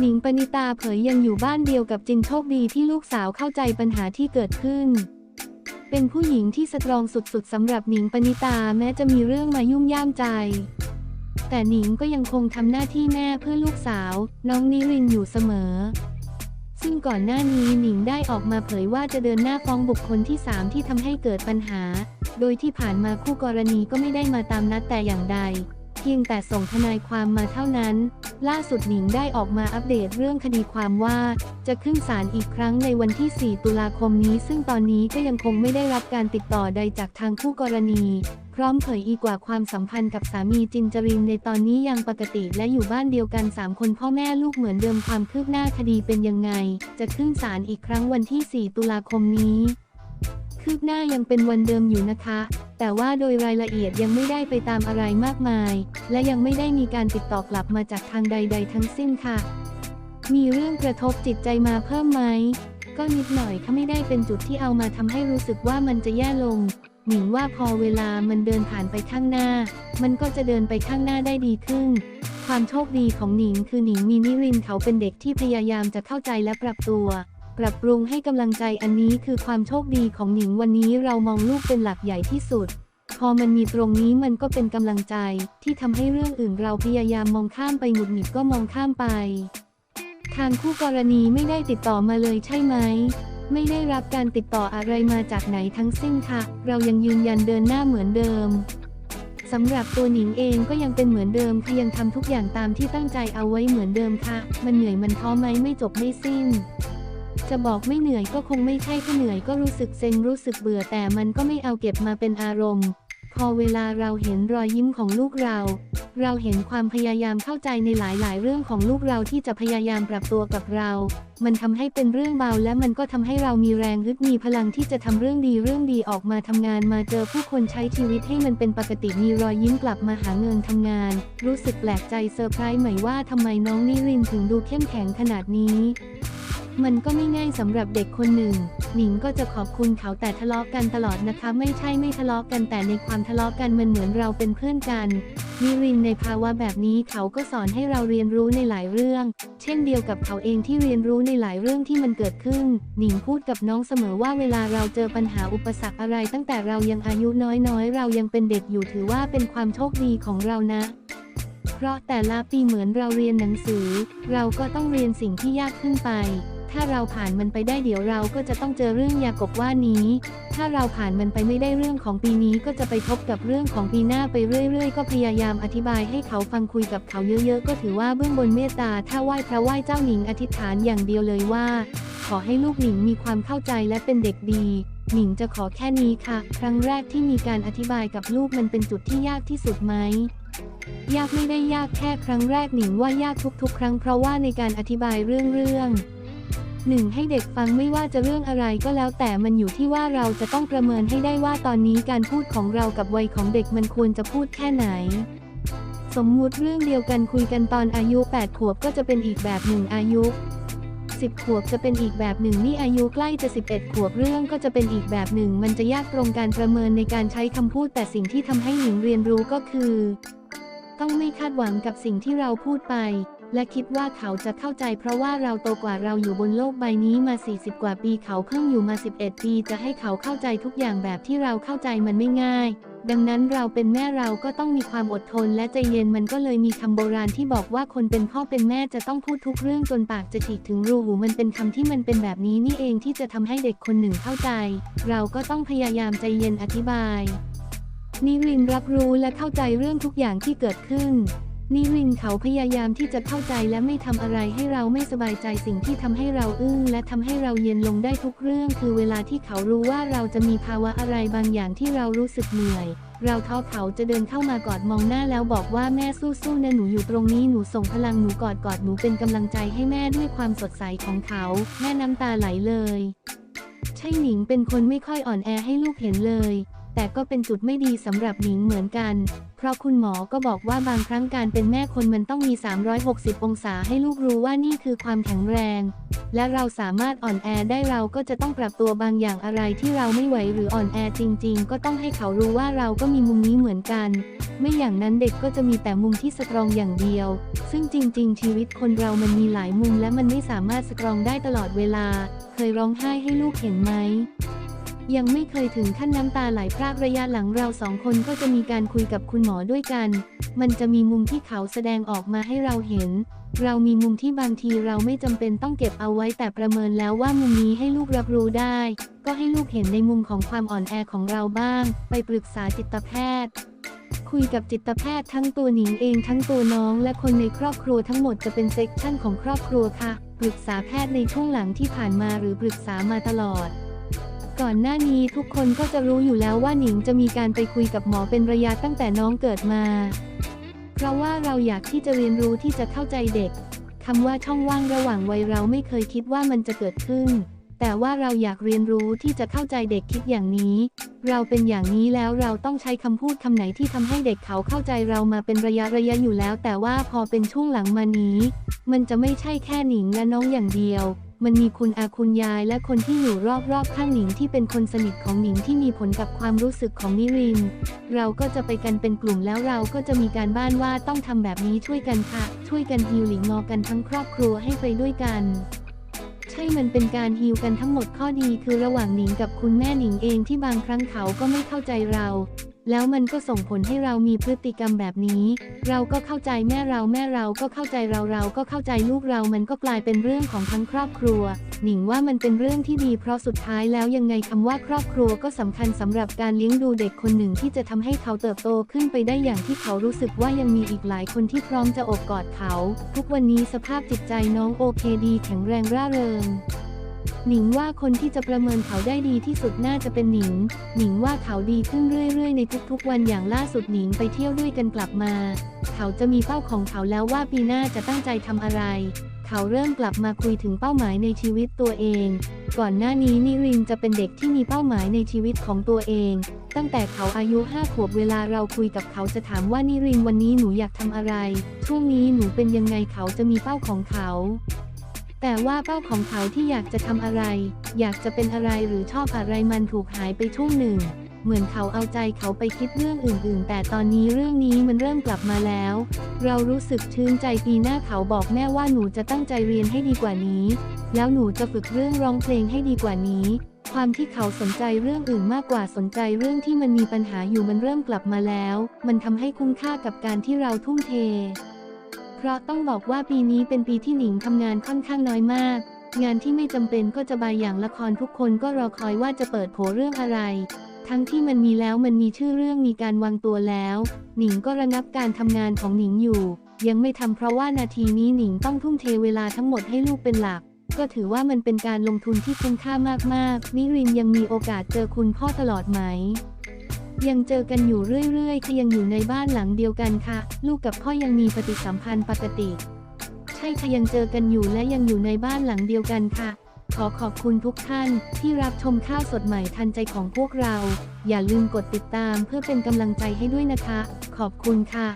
หนิงปณิตาเผยยังอยู่บ้านเดียวกับจินโชคดีที่ลูกสาวเข้าใจปัญหาที่เกิดขึ้น เป็นผู้หญิงที่สตรองสุดๆสำหรับหนิงปณิตาแม้จะมีเรื่องมายุ่งย่ามใจ แต่หนิงก็ยังคงทำหน้าที่แม่เพื่อลูกสาว น้องนิรินอยู่เสมอ ซึ่งก่อนหน้านี้หนิงได้ออกมาเผยว่าจะเดินหน้าฟ้องบุคคลที่ 3 ที่ทำให้เกิดปัญหา โดยที่ผ่านมาคู่กรณีก็ไม่ได้มาตามนัดแต่อย่างใด เพียงแต่ส่งทนายความมาเท่านั้น ล่าสุดหนิงได้ออกมาอัปเดตเรื่องคดีความว่า จะขึ้นศาลอีกครั้งในวันที่ 4 ตุลาคมนี้ ซึ่งตอนนี้ก็ยังคงไม่ได้รับการติดต่อใดจากทางคู่กรณี พร้อมเผยอีกว่าความสัมพันธ์กับสามีจินจรินในตอนนี้ยังปกติและอยู่บ้านเดียวกัน 3 คนพ่อแม่ลูกเหมือนเดิมความคืบหน้าคดีเป็นยังไง จะขึ้นศาลอีกครั้งวันที่ 4 ตุลาคมนี้ คืบหน้ายังเป็นวันเดิมอยู่นะคะ แต่ว่าโดยรายละเอียดยังไม่ได้ไปตามอะไรมากมาย และยังไม่ได้มีการติดต่อกลับมาจากทางใด ๆ ทั้งสิ้นค่ะ มีเรื่องกระทบจิตใจมาเพิ่มไหม ก็นิดหน่อยค่ะไม่ได้เป็นจุดที่เอามาทำให้รู้สึกว่ามันจะแย่ลง หนิงว่าพอเวลามันเดินผ่านไปข้างหน้า มันก็จะเดินไปข้างหน้าได้ดีขึ้น ความโชคดีของหนิงคือหนิงมีนิรินเขาเป็นเด็กที่พยายามจะเข้าใจและปรับตัว ปรับปรุงให้กำลังใจอันนี้คือความโชคดีของหนิงวันนี้เรามองลูกเป็นหลักใหญ่ที่สุด พอมันมีตรงนี้มันก็เป็นกำลังใจ ที่ทำให้เรื่องอื่นเราพยายามมองข้ามไปหงุดหงิดก็มองข้ามไป ทางคู่กรณีไม่ได้ติดต่อมาเลยใช่ไหมไม่ได้รับการติดต่ออะไรมาจากไหนทั้งสิ้นค่ะ เรายังยืนยันเดินหน้าเหมือนเดิมสำหรับตัวหนิงเองก็ยังเป็นเหมือนเดิมคือยังทำทุกอย่างตามที่ตั้งใจเอาไว้เหมือนเดิมค่ะ มันเหนื่อยมันท้อไหมไม่จบไม่สิ้น จะบอกไม่เหนื่อยก็คงไม่ใช่ถ้าเหนื่อยก็รู้สึกเซ็งรู้สึกเบื่อแต่มันก็ไม่เอาเก็บมาเป็นอารมณ์ พอเวลาเราเห็นรอยยิ้มของลูกเรา เราเห็นความพยายามเข้าใจในหลายๆ เรื่องของลูกเราที่จะพยายามปรับตัวกับเรา มันทำให้เป็นเรื่องเบาและมันก็ทำให้เรามีแรงฮึดมีพลังที่จะทำเรื่องดีเรื่องดีออกมาทำงานมาเจอผู้คนใช้ชีวิตให้มันเป็นปกติมีรอยยิ้มกลับมาหาเงินทำงาน รู้สึกแปลกใจเซอร์ไพรส์ใหม่ว่าทำไมน้องนิรินถึงดูเข้มแข็งขนาดนี้ มันก็ไม่ง่ายสำหรับเด็กคนหนึ่ง หนิงก็จะขอบคุณเขาแต่ทะเลาะกันตลอดนะคะ ไม่ใช่ไม่ทะเลาะกันแต่ในความทะเลาะกันมันเหมือนเราเป็นเพื่อนกันนิรินในภาวะแบบนี้เขาก็สอนให้เราเรียนรู้ในหลายเรื่อง เช่นเดียวกับเขาเองที่เรียนรู้ในหลายเรื่องที่มันเกิดขึ้น หนิงพูดกับน้องเสมอว่าเวลาเราเจอปัญหาอุปสรรคอะไร ตั้งแต่เรายังอายุน้อยๆ เรายังเป็นเด็กอยู่ถือว่าเป็นความโชคดีของเรานะเพราะแต่ละปีเหมือนเราเรียนหนังสือ เราก็ต้องเรียนสิ่งที่ยากขึ้นไป ถ้าเราผ่านมันไปได้เดี๋ยวเราก็จะต้องเจอเรื่องยากบว่านี้ ถ้าเราผ่านมันไปไม่ได้เรื่องของปีนี้ก็จะไปพบกับเรื่องของปีหน้าไปเรื่อย ๆ ก็พยายามอธิบายให้เขาฟังคุยกับเขาเยอะๆ ก็ถือว่าเบื้องบนเมตตาถ้าไหว้พระไหว้เจ้าหนิงอธิษฐานอย่างเดียวเลยว่า ขอให้ลูกหนิงมีความเข้าใจและเป็นเด็กดีหนิงจะขอแค่นี้ค่ะ ครั้งแรกที่มีการอธิบายกับลูกมันเป็นจุดที่ยากที่สุดไหมยากไม่ได้ยากแค่ครั้งแรกหนิงว่ายากทุกๆ ครั้งเพราะว่าในการอธิบายเรื่องเรื่อง หนึ่งให้เด็กฟังไม่ว่าจะเรื่องอะไรก็แล้วแต่มันอยู่ที่ว่าเราจะต้องประเมินให้ได้ว่าตอนนี้การพูดของเรากับวัยของเด็กมันควรจะพูดแค่ไหน สมมุติเรื่องเดียวกันคุยกันตอนอายุ 8 ขวบก็จะเป็นอีกแบบหนึ่งอายุ 10 ขวบจะเป็นอีกแบบหนึ่งนี่อายุใกล้จะ 11 ขวบเรื่องก็จะเป็นอีกแบบหนึ่ง มันจะยากตรงการประเมินในการใช้คำพูด แต่สิ่งที่ทำให้หญิงเรียนรู้ก็คือ ต้องไม่คาดหวังกับสิ่งที่เราพูดไป และคิดว่าเขาจะเข้าใจเพราะว่าเราโตกว่าเราอยู่บนโลกใบนี้มา 40 กว่าปีเขาเพิ่งอยู่มา 11 ปีจะให้เขาเข้าใจทุกอย่างแบบที่เราเข้าใจมันไม่ง่าย ดังนั้นเราเป็นแม่เราก็ต้องมีความอดทนและใจเย็นมันก็เลยมีคำโบราณที่บอกว่าคนเป็นพ่อเป็นแม่จะต้องพูดทุกเรื่องจนปากจะฉีกถึงรูหูมันเป็นคำที่มันเป็นแบบนี้นี่เองที่จะทำให้เด็กคนหนึ่งเข้าใจ เราก็ต้องพยายามใจเย็นอธิบายนิรินรับรู้และเข้าใจเรื่องทุกอย่างที่เกิดขึ้น นิรินเขาพยายามที่จะเข้าใจและไม่ทำอะไรให้เราไม่สบายใจสิ่งที่ทำให้เราอึ้งและทำให้เราเย็นลงได้ทุกเรื่อง คือเวลาที่เขารู้ว่าเราจะมีภาวะอะไรบางอย่างที่เรารู้สึกเหนื่อย เราท้อเขาจะเดินเข้ามากอดมองหน้าแล้วบอกว่าแม่สู้ๆนะหนูอยู่ตรงนี้หนูส่งพลังหนูกอดกอดหนูเป็นกำลังใจให้แม่ด้วยความสดใสของเขา แม่น้ำตาไหลเลย ใช่หนิงเป็นคนไม่ค่อยอ่อนแอให้ลูกเห็นเลย แต่ก็เป็นจุดไม่ดีสำหรับหนิงเหมือนกัน เพราะคุณหมอก็บอกว่าบางครั้งการเป็นแม่คนมันต้องมี 360 องศาให้ลูกรู้ว่านี่คือความแข็งแรง และเราสามารถอ่อนแอได้เราก็จะต้องปรับตัวบางอย่างอะไรที่เราไม่ไหวหรืออ่อนแอจริง ๆ ก็ต้องให้เขารู้ว่าเราก็มีมุมนี้เหมือนกัน ไม่อย่างนั้นเด็กก็จะมีแต่มุมที่สตรองอย่างเดียว ซึ่งจริง ๆ ชีวิตคนเรามันมีหลายมุมและมันไม่สามารถสตรองได้ตลอดเวลา เคยร้องไห้ให้ลูกเห็นไหม ยังไม่เคยถึงขั้นน้ำตาไหลพรากระยะหลังเราสองคนก็จะมีการคุยกับคุณหมอด้วยกัน มันจะมีมุมที่เขาแสดงออกมาให้เราเห็น เรามีมุมที่บางทีเราไม่จำเป็นต้องเก็บเอาไว้แต่ประเมินแล้วว่ามุมนี้ให้ลูกรับรู้ได้ ก็ให้ลูกเห็นในมุมของความอ่อนแอของเราบ้าง ไปปรึกษาจิตแพทย์คุยกับจิตแพทย์ทั้งตัวหนิงเองทั้งตัวน้องและคนในครอบครัวทั้งหมดจะเป็นเซกชันของครอบครัวค่ะ ปรึกษาแพทย์ในช่วงหลังที่ผ่านมาหรือปรึกษามาตลอด ก่อนหน้านี้ทุกคนก็จะรู้อยู่แล้วว่าหนิงจะมีการไปคุยกับหมอเป็นระยะตั้งแต่น้องเกิดมา เพราะว่าเราอยากที่จะเรียนรู้ที่จะเข้าใจเด็กคำว่าช่องว่างระหว่างวัยเราไม่เคยคิดว่ามันจะเกิดขึ้น แต่ว่าเราอยากเรียนรู้ที่จะเข้าใจเด็กคิดอย่างนี้ เราเป็นอย่างนี้แล้วเราต้องใช้คำพูดคำไหนที่ทำให้เด็กเขาเข้าใจเรามาเป็นระยะระยะอยู่แล้ว แต่ว่าพอเป็นช่วงหลังมานี้ มันจะไม่ใช่แค่หนิงและน้องอย่างเดียว มันมีคุณอาคุณยายและคนที่อยู่รอบๆข้างหนิงที่เป็นคนสนิทของหนิงที่มีผลกับความรู้สึกของนิริน เราก็จะไปกันเป็นกลุ่มแล้วเราก็จะมีการบ้านว่าต้องทำแบบนี้ช่วยกันค่ะ ช่วยกันฮิวหลิงงอกันทั้งครอบครัวให้ไปด้วยกันใช่มันเป็นการฮิวกันทั้งหมดข้อดีคือระหว่างหนิงกับคุณแม่หนิงเองที่บางครั้งเขาก็ไม่เข้าใจเรา แล้วมันก็ส่งผลให้เรามีพฤติกรรมแบบนี้ เราก็เข้าใจแม่เราแม่เราก็เข้าใจเราเราก็เข้าใจลูกเรามันก็กลายเป็นเรื่องของทั้งครอบครัว หนิงว่ามันเป็นเรื่องที่ดีเพราะสุดท้ายแล้วยังไงคำว่าครอบครัวก็สำคัญสำหรับการเลี้ยงดูเด็กคนหนึ่งที่จะทำให้เขาเติบโตขึ้นไปได้อย่างที่เขารู้สึกว่ายังมีอีกหลายคนที่พร้อมจะโอบกอดเขา ทุกวันนี้สภาพจิตใจน้องโอเคดีแข็งแรงร่าเริง หนิงว่าคนที่จะประเมินเขาได้ดีที่สุดน่าจะเป็นหนิง หนิงว่าเขาดีขึ้นเรื่อยๆ ในทุกๆ วันอย่างล่าสุดหนิงไปเที่ยวด้วยกันกลับมา เขาจะมีเป้าของเขาแล้วว่าปีหน้าจะตั้งใจทำอะไร เขาเริ่มกลับมาคุยถึงเป้าหมายในชีวิตตัวเอง ก่อนหน้านี้นิรินจะเป็นเด็กที่มีเป้าหมายในชีวิตของตัวเอง ตั้งแต่เขาอายุห้าขวบเวลาเราคุยกับเขาจะถามว่านิรินวันนี้หนูอยากทำอะไร ช่วงนี้หนูเป็นยังไงเขาจะมีเป้าของเขา แต่ว่าเป้าของเขาที่อยากจะทำอะไร อยากจะเป็นอะไรหรือชอบอะไรมันถูกหายไปช่วงหนึ่ง เหมือนเขาเอาใจเขาไปคิดเรื่องอื่น ๆ แต่ตอนนี้เรื่องนี้มันเริ่มกลับมาแล้ว เรารู้สึกชื่นใจปีหน้าเขาบอกแม่ว่าหนูจะตั้งใจเรียนให้ดีกว่านี้ แล้วหนูจะฝึกเรื่องร้องเพลงให้ดีกว่านี้ ความที่เขาสนใจเรื่องอื่นมากกว่าสนใจเรื่องที่มันมีปัญหาอยู่มันเริ่มกลับมาแล้ว มันทำให้คุ้มค่ากับการที่เราทุ่มเท เพราะต้องบอกว่าปีนี้เป็นปีที่หนิงทำงานค่อนข้างน้อยมาก งานที่ไม่จำเป็นก็จะบายอย่างละครทุกคนก็รอคอยว่าจะเปิดโผเรื่องอะไร ทั้งที่มันมีแล้วมันมีชื่อเรื่องมีการวางตัวแล้ว หนิงก็ระงับการทำงานของหนิงอยู่ ยังไม่ทำเพราะว่านาทีนี้หนิงต้องทุ่มเทเวลาทั้งหมดให้ลูกเป็นหลัก ก็ถือว่ามันเป็นการลงทุนที่คุ้มค่ามากๆ นิรินยังมีโอกาสเจอคุณพ่อตลอดไหม ยังเจอกันอยู่เรื่อยๆค่ะยังอยู่ในบ้านหลังเดียวกันค่ะ ลูกกับพ่อยังมีปฏิสัมพันธ์ปกติ ใช่ค่ะยังเจอกันอยู่และยังอยู่ในบ้านหลังเดียวกันค่ะ ขอขอบคุณทุกท่านที่รับชมข้าวสดใหม่ทันใจของพวกเรา อย่าลืมกดติดตามเพื่อเป็นกำลังใจให้ด้วยนะคะ ขอบคุณค่ะ